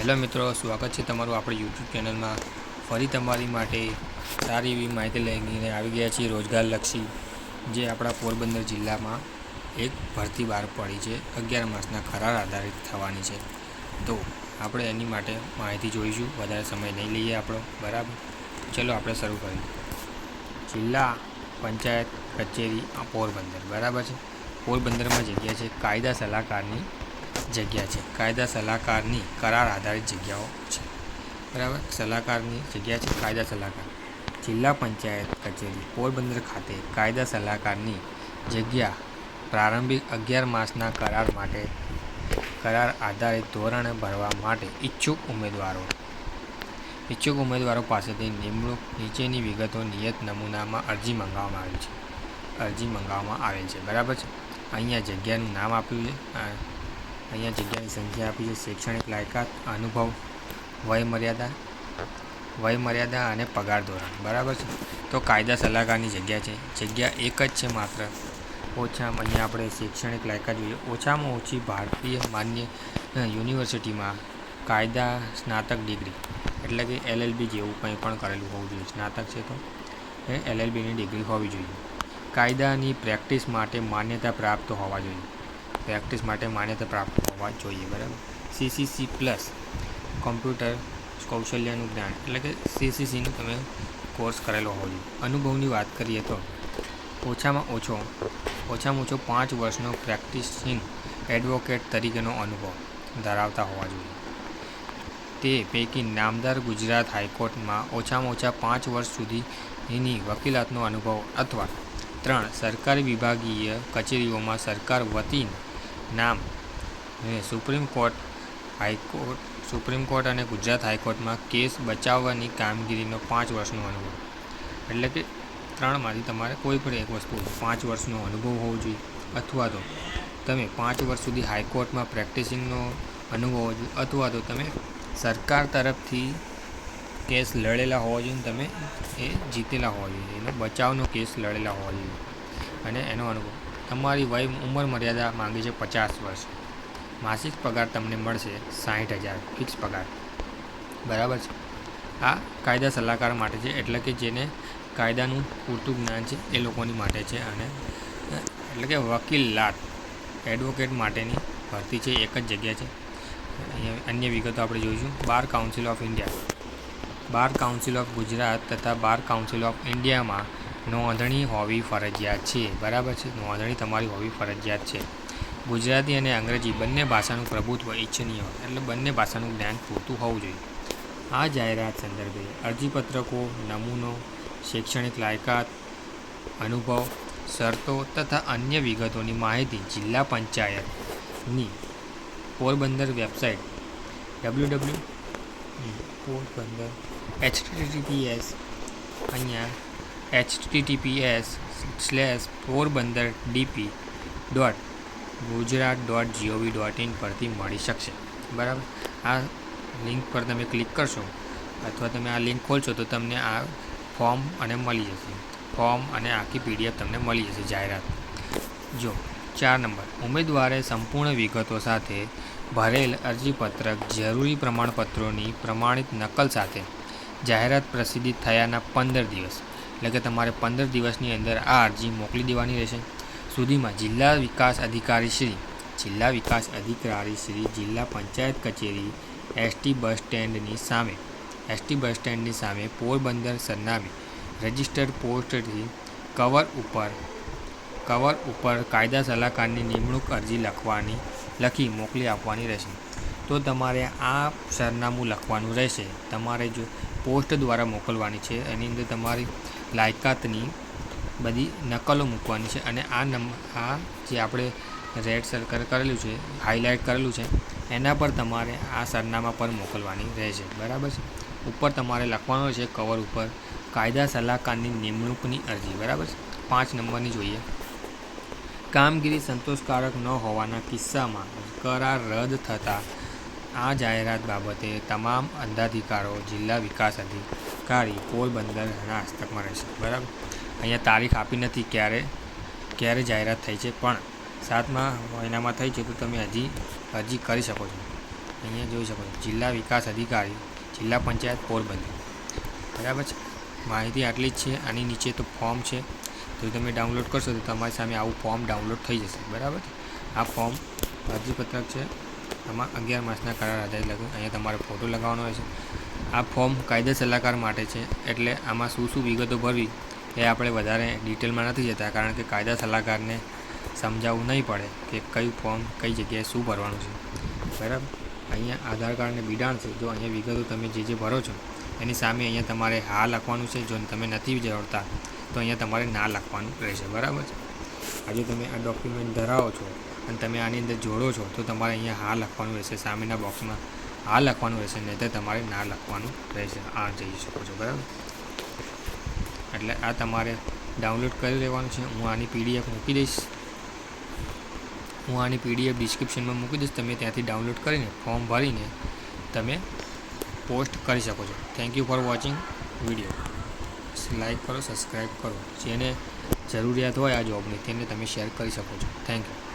Hello મિત્રો, સ્વાગત છે તમારું આપણી યુટ્યુબ ચેનલમાં ફરી તમારી માટે સારી એવી માહિતી લઈને આવી ગયા છીએ રોજગારલક્ષી, જે આપણા પોરબંદર જિલ્લામાં એક ભરતી બહાર પડી છે, અગિયાર માસના કરાર આધારિત થવાની છે. તો આપણે એની માટે માહિતી જોઈશું, વધારે સમય નહીં લઈએ આપણો, બરાબર? ચલો આપણે શરૂ કરીએ જિલ્લા પંચાયત કચેરી પોરબંદર, બરાબર છે? પોરબંદરમાં જગ્યા છે કાયદા સલાહકારની જગ્યા છે. કાયદા સલાહકારની કરાર આધારિત જગ્યાઓ છે. બરાબર? સલાહકારની જગ્યા છે કાયદા સલાહકાર. જિલ્લા પંચાયત કચેરી, પોરબંદર ખાતે કાયદા સલાહકારની જગ્યા પ્રારંભિક અગિયાર માસના કરાર માટે કરાર આધારિત ધોરણે ભરવા માટે ઈચ્છુક ઉમેદવારો. ઈચ્છુક ઉમેદવારો પાસેથી નિમણૂક નીચેની વિગતો, નિયત નમૂનામાં અરજી મંગાવવામાં આવી છે. અરજી મંગાવવામાં આવેલ છે. બરાબર છે? અહીંયા જગ્યાનું નામ આપ્યું છે. અહીંયા જગ્યાની સંખ્યા આપી છે. શૈક્ષણિક લાયકાત, અનુભવ વય મર્યાદા વય અને પગાર ધોરણ. બરાબર છે? તો કાયદા સલાહકારની જગ્યા છે. જગ્યા એક જ છે માત્ર. ઓછામાં અહીંયા આપણે શૈક્ષણિક લાયકાત જોઈએ. ઓછામાં ઓછી ભારતીય માન્ય યુનિવર્સિટીમાં કાયદા સ્નાતક ડિગ્રી, એટલે કે એલએલબી જેવું કંઈ પણ કરેલું હોવું જોઈએ. સ્નાતક છે તો એ એલએલબીની ડિગ્રી હોવી જોઈએ. કાયદાની પ્રેક્ટિસ માટે માન્યતા પ્રાપ્ત હોવા જોઈએ. પ્રેક્ટિસ માટે માન્યતા પ્રાપ્ત હોવા જોઈએ, બરાબર? સીસીસી પ્લસ કોમ્પ્યુટર કૌશલ્યનું જ્ઞાન, એટલે કે સીસીસીનું તમે કોર્સ કરેલો હોવો અનુભવની વાત કરીએ તો, ઓછામાં ઓછો ઓછામાં ઓછો પાંચ વર્ષનો પ્રેક્ટિસિંગ એડવોકેટ તરીકેનો અનુભવ ધરાવતા હોવા જોઈએ. તે પૈકી નામદાર ગુજરાત હાઈકોર્ટમાં ઓછામાં ઓછા પાંચ વર્ષ સુધીની વકીલાતનો અનુભવ અથવા ત્રણ સરકારી વિભાગીય કચેરીઓમાં સરકાર વતી નામ supreme court, high court, supreme court અને ગુજરાત હાઈકોર્ટમાં કેસ બચાવવાની કામગીરીનો પાંચ વર્ષનો અનુભવ. એટલે કે ત્રણમાંથી તમારે કોઈ પણ એક વસ્તુ પાંચ વર્ષનો અનુભવ હોવો જોઈએ. અથવા તો તમે પાંચ વર્ષ સુધી હાઈકોર્ટમાં પ્રેક્ટિસિંગનો અનુભવ હોવો જોઈએ. અથવા તો તમે સરકાર તરફથી કેસ લડેલા હોવા જોઈએ તમે એ જીતેલા હોવા જોઈએ. એનો બચાવનો કેસ લડેલા હોવા જોઈએ. અને એનો અનુભવ. તમારી વય, ઉંમર મર્યાદા માંગે છે પચાસ વર્ષ. માસિક પગાર તમને મળશે સાઠ હજાર ફિક્સ પગાર. બરાબર છે. આ કાયદા સલાહકાર માટે છે, એટલે કે જેને કાયદાનું પૂરતું જ્ઞાન છે, એ લોકોની માટે છે અને એટલે કે વકીલાત, એડવોકેટ માટેની ભરતી છે, એક જ જગ્યા છે. અન્ય વિગતો આપણે જોઈશું. Bar council of India. Bar council of Gujarat તથા બાર કાઉન્સિલ ઓફ ઇન્ડિયામાં નોંધણી હોવી ફરજિયાત છે. બરાબર છે? નોંધણી તમારી હોવી ફરજિયાત છે. ગુજરાતી અને અંગ્રેજી બંને ભાષાનું પ્રભુત્વ ઈચ્છનીય હોય એટલે બંને ભાષાનું જ્ઞાન પૂરતું હોવું જોઈએ. આ જાહેરાત સંદર્ભે અરજીપત્રકો, નમૂનો, શૈક્ષણિક લાયકાત, અનુભવ, શરતો તથા અન્ય વિગતોની માહિતી જિલ્લા પંચાયતની Porbandar website W W Porbandar HTTPS અહીંયા HTTPS slash Porbandar DP dot Gujarat dot GOV dot in પરથી મળી શકશે. બરાબર? આ લિંક પર તમે ક્લિક કરશો અથવા તમે આ લિંક ખોલશો તો તમને આ ફોર્મ અને મળી જશે. ફોર્મ અને આખી પીડીએફ તમને મળી જશે જાહેરાત. જો, ચાર નંબર. ઉમેદવારે સંપૂર્ણ વિગતો સાથે ભરેલ અરજીપત્રક જરૂરી પ્રમાણપત્રોની પ્રમાણિત નકલ સાથે જાહેરાત પ્રસિદ્ધિ થયાના પંદર દિવસ. એટલે કે તમારે પંદર દિવસની અંદર આ અરજી મોકલી દેવાની રહેશે. સુધીમાં જિલ્લા વિકાસ અધિકારી શ્રી, જિલ્લા વિકાસ અધિકારી શ્રી, જિલ્લા પંચાયત કચેરી, એસટી બસ સ્ટેન્ડની સામે, એસટી બસ સ્ટેન્ડની સામે પોરબંદર સરનામે રજિસ્ટર્ડ પોસ્ટથી કવર ઉપર કવર ઉપર કાયદા સલાહકારની નિમણૂક અરજી લખવાની, લખી મોકલી આપવાની રહેશે. તો તમારે આ સરનામું લખવાનું રહેશે. તમારે જો પોસ્ટ દ્વારા મોકલવાની છે, એની અંદર તમારી લાયકાતની બધી નકલો મૂકવાની છે અને આ નંબર આ જે આપણે રેડ સર્કલ કરેલું છે હાઇલાઇટ કરેલું છે, એના પર તમારે આ સરનામા પર મોકલવાની રહેશે. બરાબર છે? ઉપર તમારે લખવાનો છે કવર ઉપર કાયદા સલાહકારની નિમણૂકની અરજી. બરાબર છે? પાંચ નંબરની જોઈએ. કામગીરી સંતોષકારક ન હોવાના કિસ્સામાં કરાર રદ થતાં આ જાહેરાત બાબતે તમામ અંધાધિકારો જિલ્લા વિકાસ અધિકારી પોરબંદરના હસ્તકમાં રહેશે. બરાબર? અહીંયા તારીખ આપી નથી ક્યારે ક્યારે જાહેરાત થઈ છે, પણ સાતમા મહિનામાં થઈ છે, તો તમે હજી અરજી કરી શકો છો. અહીંયા જોઈ શકો છો, જિલ્લા વિકાસ અધિકારી, જિલ્લા પંચાયત પોરબંદર. બરાબર છે? માહિતી આટલી જ છે, આની નીચે તો ફોર્મ છે. જો તમે ડાઉનલોડ કરશો, તો તમારી સામે આવું ફોર્મ ડાઉનલોડ થઈ જશે. બરાબર છે? આ ફોર્મ અરજીપત્રક છે. આમાં અગિયાર માસના કરાર આધારિત લખ્યું અહીંયા તમારે ફોટો લગાવવાનો હોય છે. આ ફોર્મ કાયદા સલાહકાર માટે છે, એટલે આમાં શું શું વિગતો ભરવી એ આપણે વધારે ડિટેલમાં નથી જતા, કારણ કે કાયદા સલાહકારને સમજાવવું નહીં પડે કે કયું ફોર્મ કઈ જગ્યાએ શું ભરવાનું છે. બરાબર? અહીંયા આધાર કાર્ડને બિડાણ છે. જો અહીંયા વિગતો તમે જે જે ભરો છો, એની સામે અહીંયા તમારે હા લખવાનું છે. જો તમે નથી જોડતા, તો અહીંયા તમારે ના લખવાનું રહેશે. બરાબર છે? આજે તમે આ ડોક્યુમેન્ટ ધરાવો છો અને તમે આની અંદર જોડો છો, તો તમારે અહીંયા હા લખવાનું રહેશે. સામેના બોક્સમાં હા લખવાનું રહેશે નહીં તો તમારે ના લખવાનું રહેશે. આ જઈ શકો છો. બરાબર? એટલે આ તમારે ડાઉનલોડ કરી લેવાનું છે. હું આની પીડીએફ મૂકી દઈશ. હું આની પીડીએફ ડિસ્ક્રિપ્શનમાં મૂકી દઈશ. તમે ત્યાંથી ડાઉનલોડ કરીને ફોર્મ ભરીને તમે પોસ્ટ કરી શકો છો. Thank you for watching video like કરો સબસ્ક્રાઈબ કરો. જેને જરૂરિયાત હોય આ જોબની તેને તમે શેર કરી શકો છો. Thank you